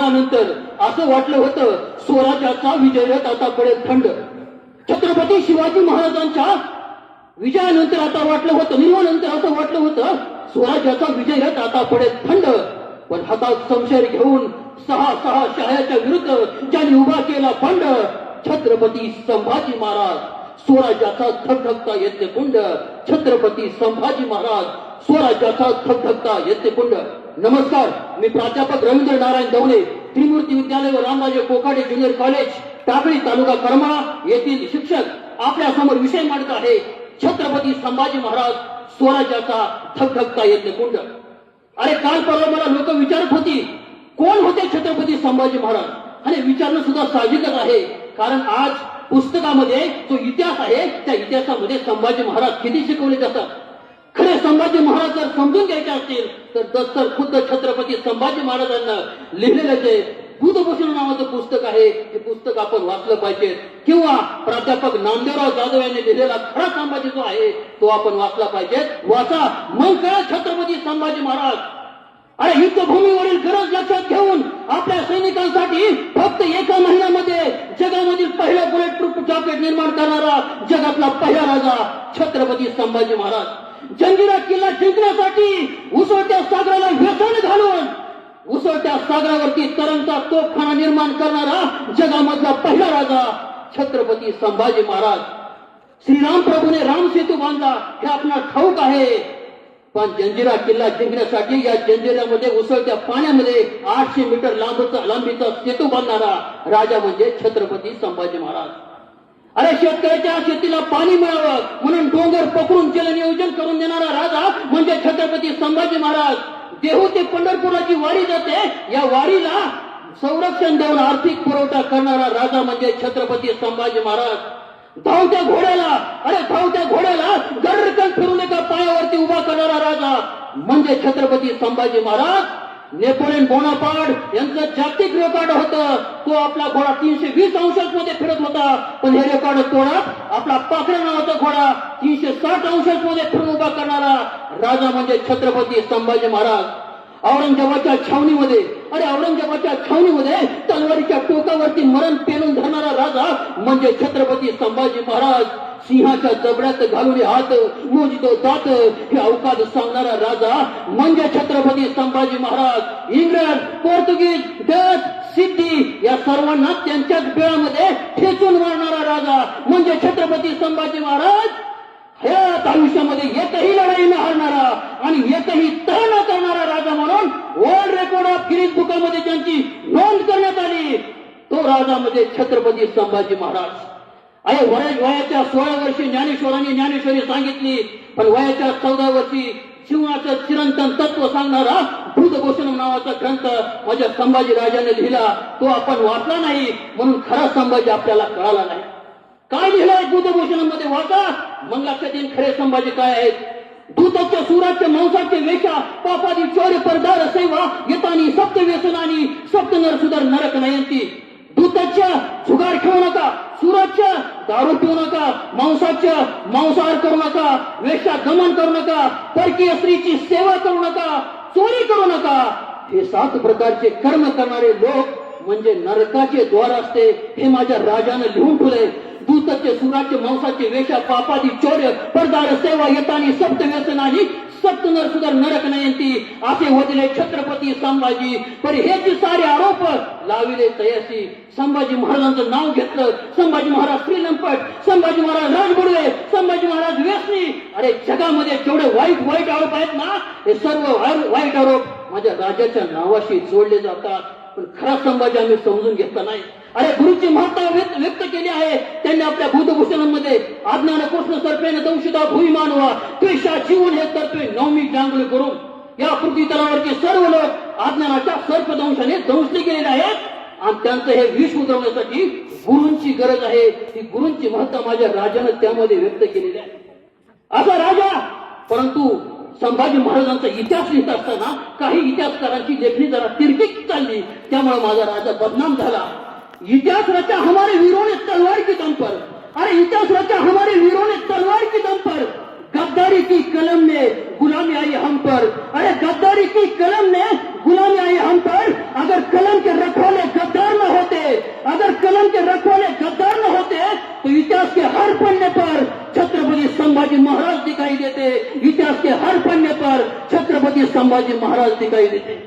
नंतर असं वाटलं होतं स्वराज्याचा विजय आता पडेल थंड. छत्रपती शिवाजी महाराजांच्या विजयानंतर आता वाटलं होतं निर्मानंतर असं वाटलं होतं स्वराज्याचा विजय आता पडेल थंड. पण हातात संशय घेऊन सहा सहा शहाच्या विरुद्ध ज्यांनी उभा केला फंड छत्रपती संभाजी महाराज. स्वराज्याचा धगधगता येते कुंड. छत्रपती संभाजी महाराज स्वराज्याचा धगधगता येते कुंड. नमस्कार मी प्राध्यापक रवींद्र नारायण दवले त्रिमूर्ती विद्यालय व रामराजे कोकाडे ज्युनियर कॉलेज टाकळी तालुका करमाळा येथील शिक्षक आपल्यासमोर विषय मांडत आहे. छत्रपती संभाजी महाराज स्वराज्याचा धगधगता येते कुंड. अरे काल परवा मला लोक विचारत होती कोण होते छत्रपती संभाजी महाराज? आणि विचारणं सुद्धा साहजिकच आहे कारण आज पुस्तकामध्ये जो इतिहास आहे त्या इतिहासामध्ये संभाजी महाराज किती शिकवले जातात? खरे संभाजी महाराज जर समजून घ्यायचे असतील तर दत्तर खुद्द छत्रपती संभाजी महाराजांना लिहिलेलं जे बुधभूषण नावाचं पुस्तक आहे ते पुस्तक आपण वाचलं पाहिजे. किंवा प्राध्यापक नामदेवराव जाधव यांनी लिहिलेला खरा संभाजी जो आहे तो आपण वाचला पाहिजे. वाचा मग कळत छत्रपती संभाजी महाराज? अरे युद्धभूमीवरील गरज लक्षात घेऊन आपल्या सैनिकांसाठी फक्त एका महिन्यामध्ये जगामधील पहिला बुलेट प्रूफ जॅकेट निर्माण करणारा जगातला पहिला राजा छत्रपती संभाजी महाराज. जंजिरा किल्ला जिंकण्यासाठी उसळत्या सागराला व्यसन घालून उसळत्या सागरावरती तरंगता तोफखाना निर्माण करणारा जगामधला पहिला राजा छत्रपती संभाजी महाराज. श्रीराम प्रभूने राम सेतू बांधला हे आपणास ठाऊक आहे. पण जंजिरा किल्ला जिंकण्यासाठी या जंजिरामध्ये उसळत्या पाण्यामध्ये आठशे मीटर लांबचा लांबीचा सेतू बांधणारा राजा म्हणजे छत्रपती संभाजी महाराज. अरे शेतकऱ्याच्या शेतीला पाणी मिळावं म्हणून अगोदर पकडून जल नियोजन करून देणारा राजा म्हणजे छत्रपती संभाजी महाराज देहू ते पंढरपुराची वारी जाते या वारीला संरक्षण देऊन आर्थिक पुरवठा करणारा राजा म्हणजे छत्रपती संभाजी महाराज. धावत्या घोड्याला अरे धावत्या घोड्याला गडरकन फिरून एका पायावरती उभा करणारा राजा म्हणजे छत्रपती संभाजी महाराज. नेपोलियन बोनापार्ट यांचं जागतिक रेकॉर्ड होतं. तो आपला घोडा तीनशे वीस अंशात मध्ये फिरत होता. पण हे रेकॉर्ड तोडत आपला पाखरा नावाचा घोडा तीनशे साठ अंशात मध्ये फिरून उभा करणारा राजा म्हणजे छत्रपती संभाजी महाराज. औरंगजेबाच्या छावणीमध्ये. अरे औरंगजेबाच्या छावणीमध्ये तलवारीच्या टोकावरती मरण पेलून धरणारा राजा म्हणजे छत्रपती संभाजी महाराज. सिंहाच्या जबड्यात घालून हात मोजतो दात. हे अवकाश सांगणारा राजा म्हणजे छत्रपती संभाजी महाराज. इंग्रज पोर्तुगीज डच सिद्धी या सर्वांना त्यांच्याच बेळामध्ये ठेचून मारणारा राजा म्हणजे छत्रपती संभाजी महाराज. हे आयुष्यामध्ये एकही लढाई न हारणारा आणि एकही तह न करणारा राजा म्हणून वर्ल्ड रेकॉर्ड ऑफ गिनीज बुकामध्ये ज्यांची नोंद करण्यात आली तो छत्रपती संभाजी महाराज. अरे वय वयाच्या सोळा वर्षी ज्ञानेश्वरांनी ज्ञानेश्वरी सांगितली पण वयाच्या चौदा वर्षी शिवनाचं चिरंतन तत्व सांगणारा भूतभूषण नावाचा ग्रंथ माझ्या संभाजी राजाने लिहिला. तो आपण वाचला नाही म्हणून खरा संभाजी आपल्याला कळाला नाही. काय लिहिलंय बुद्धभूषणामध्ये वाचा? मग लक्षात येईल खरे संभाजी काय आहेत? दूताच्या सुराच्या मांसाचे वेशा पापादी चोर परदार सेवा येतानी सप्त व्यसनानी सप्त नर सुधर नरक नयंती. दूताच्या जुगार खेळू नका सुराच्या दारू पिऊ नका मांसाच्या मांसाहार करू नका वेशा दमन करू नका परकीय स्त्रीची सेवा करू नका चोरी करू नका. हे सात प्रकारचे कर्म करणारे लोक म्हणजे नरकाचे द्वार असते हे माझ्या राजानं लिहून ठेवले दूतचे सुराचे मांसाचे वेशा पापादी चौर्य परदार सेवा येतानी सप्त व्यसनानी सप्त नर सुधर नरक नयंती असे होतील छत्रपती संभाजी. पण हे जे सारे आरोप लाविले तयासी संभाजी महाराजांचं नाव घेतलं संभाजी महाराज श्रीलंपट संभाजी महाराज राजबुडवे संभाजी महाराज व्यसनी अरे जगामध्ये जेवढे वाईट वाईट आरोप आहेत ना हे सर्व वाईट आरोप माझ्या राजाच्या नावाशी जोडले जातात. पण खरा संभाजी आम्ही समजून घेतला नाही. अरे गुरुची महत्ता व्यक्त केली आहे. त्यांनी आपल्या बुधभूषणांमध्ये आज्ञान कृष्ण सर्पेन दंशुदा भूमी मानवा त्वेषा जीवन हे तर्फे नवमी जांगले करून या पृथ्वी तलावरचे सर्व लोक आज्ञानाच्या सर्पदंशाने दंशले गेलेले आहेत. आणि त्यांचं हे विष उतरवण्यासाठी गुरूंची गरज आहे. ती गुरूंची महत्ता माझ्या राजानं त्यामध्ये व्यक्त केलेली आहे. असा राजा परंतु संभाजी महाराजांचा इतिहास लिहित असताना काही इतिहासकारांची लेखणी जरा तिरकीक चालली. त्यामुळे माझा राजा बदनाम झाला. इतिहास रचा हमारे वीरों ने तलवार की दम पर अरे इतिहास रचा हमारे वीरों ने तलवार की दम पर गद्दारी की कलम ने गुलामी आई हम पर अरे गद्दारी की कलम ने गुलामी आई हम पर अगर कलम के रखवाले गद्दार न होते अगर कलम के रखवाले गद्दार न होते तो इतिहास के हर पन्ने पर छत्रपति संभाजी महाराज दिखाई देते इतिहास के हर पन्ने पर छत्रपति संभाजी महाराज दिखाई देते।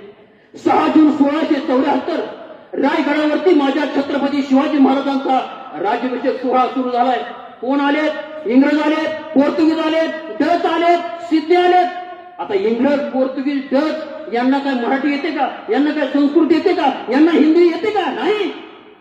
सहा जून सोळाशे चौऱ्याहत्तर रायगडावरती माझ्या छत्रपती शिवाजी महाराजांचा राज्याभिषेक सोहळा सुरू झालाय. कोण आलेत? इंग्रज आलेत? पोर्तुगीज आलेत? डच आलेत? सिद्धी आलेत? आता इंग्रज पोर्तुगीज डच यांना काय मराठी येते का? यांना काय संस्कृत येते का? यांना हिंदी येते का? नाही.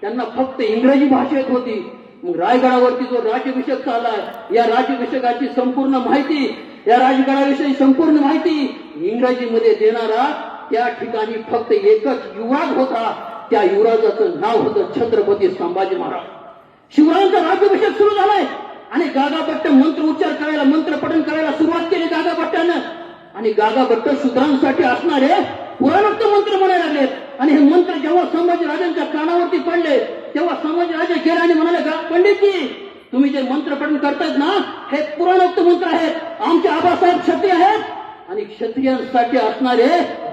त्यांना फक्त इंग्रजी भाषा येत होती. मग रायगडावरती जो राज्याभिषेक चाललाय या राज्याभिषेकाची संपूर्ण माहिती या राजगडाविषयी संपूर्ण माहिती इंग्रजीमध्ये देणारा त्या ठिकाणी फक्त एकच युवराज होता. त्या युवराजाचं नाव होतं छत्रपती संभाजी महाराज. शिवरायांचा राज्याभिषेक सुरू झालाय. आणि गागाभट्ट मंत्र उच्चार करायला मंत्र पठण करायला सुरुवात केली गागाभट्टानं आणि गागाभट्ट शूद्रांसाठी असणारे पुराणोक्त मंत्र म्हणायला लागले. आणि हे मंत्र जेव्हा संभाजी राजांच्या कानावरती पडले तेव्हा संभाजी राजे गेले आणि म्हणाले पंडितजी तुम्ही जे मंत्र पठण करतायत ना हे पुराणोक्त मंत्र आहेत. आमचे आबासाहेब क्षत्रिय आहेत. आणि क्षत्रियांसाठी असणारे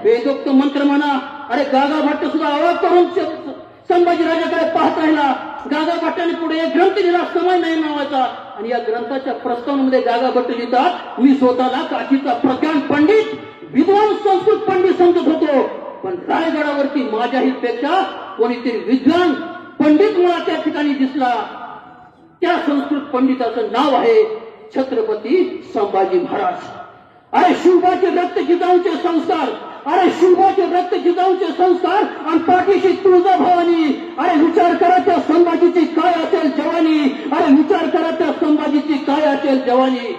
वेदोक्त मंत्र म्हणा अरे गागा भट्ट सुद्धा अवाक करून संभाजीराजाकडे पाहत राहिला. गागा भट्टाने पुढे एक ग्रंथ लिहिला समय नाही नावाचा आणि या ग्रंथाच्या प्रस्तावनेमध्ये गागा भट्ट लिहितात मी स्वतःला काशीचा प्रज्ञान पंडित विद्वान संस्कृत पंडित समजत होतो. पण रायगडावरती माझ्याही पेक्षा कोणीतरी विद्वान पंडित मला त्या ठिकाणी दिसला. त्या संस्कृत पंडिताचं नाव आहे छत्रपती संभाजी महाराज. अरे शिवबाचे रक्त जिजाऊचे संस्कार. अरे शिवबाचे रक्त जिजाऊचे संस्कार आणि पाठीशी तुळजा भवानी. अरे विचार करा त्या संभाजीची काय असेल जवानी. अरे विचार करा त्या संभाजीची काय असेल जवानी.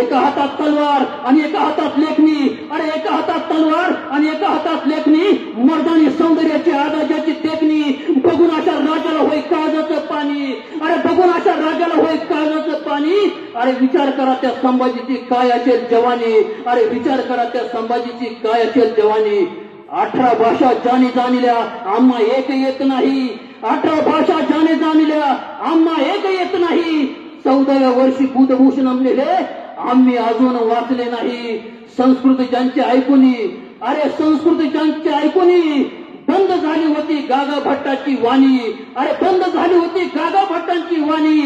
एका हातात तलवार आणि एका हातात लेखणी. अरे एका हातात तलवार आणि एका हातात लेखणी. मर्दानी सौंदर्याची आदाजाची टेकणी बघून अशा राजाला होय काळजाचं पाणी अरे बघून अशा राजाला होय काळजाचं पाणी अरे विचार करा त्या संभाजीची काय असेल जवानी. अरे विचार करा त्या संभाजीची काय असेल जवानी. अठरा भाषा जाणी जाणल्या आम्हा एक येत नाही. अठरा भाषा जाणे जाणल्या आम्हा एक येत नाही. चौदाव्या वर्षी बुधभूषण आणलेले आम्ही अजून वाचले नाही. संस्कृत ज्यांचे ऐकुनी अरे संस्कृत ज्यांची ऐकुनी बंद झाली होती गागा भट्टाची वाणी. अरे बंद झाली होती गागा भट्टांची वाणी.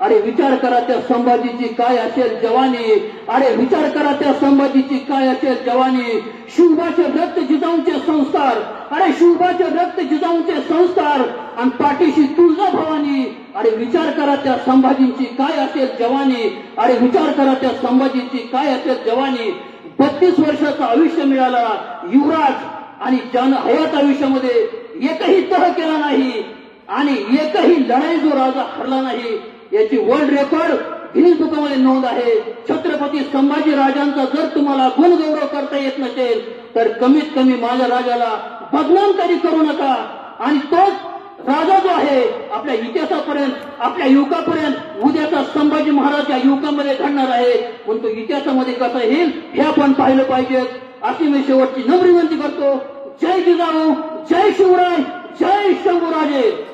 अरे विचार करा त्या संभाजीची काय असेल जवानी. अरे विचार करा त्या संभाजीची काय असेल जवानी. शिवबाचे रक्त जिजाऊंचे संस्कार. अरे शिवबाचे रक्त जिजाऊंचे संस्कार. आणि पाठीशी तुळजा भवानी अरे विचार करा त्या संभाजींची काय असेल जवानी. अरे विचार करा त्या संभाजींची काय असेल जवानी. बत्तीस वर्षाचं आयुष्य मिळाला. युवराज आणि जन हयात आयुष्यामध्ये एकही तह केला नाही. आणि एकही लढाई जो राजा हरला नाही. याची वर्ल्ड रेकॉर्ड गिनीज बुकामध्ये नोंद आहे. छत्रपती संभाजी राजांचा जर तुम्हाला गुणगौरव करता येत नसेल तर कमीत कमी माझ्या राजाला बदनाम तरी करू नका. आणि तोच राजा जो आहे आपल्या इतिहासापर्यंत आपल्या युवकापर्यंत उद्याचा संभाजी महाराज या युवकामध्ये घडणार आहे. पण तो इतिहासामध्ये कसा येईल हे आपण पाहिलं पाहिजे. अशी मी शेवटची नम्र विनंती करतो. जय जिजाऊ जय शिवराय जय शंभूराजे.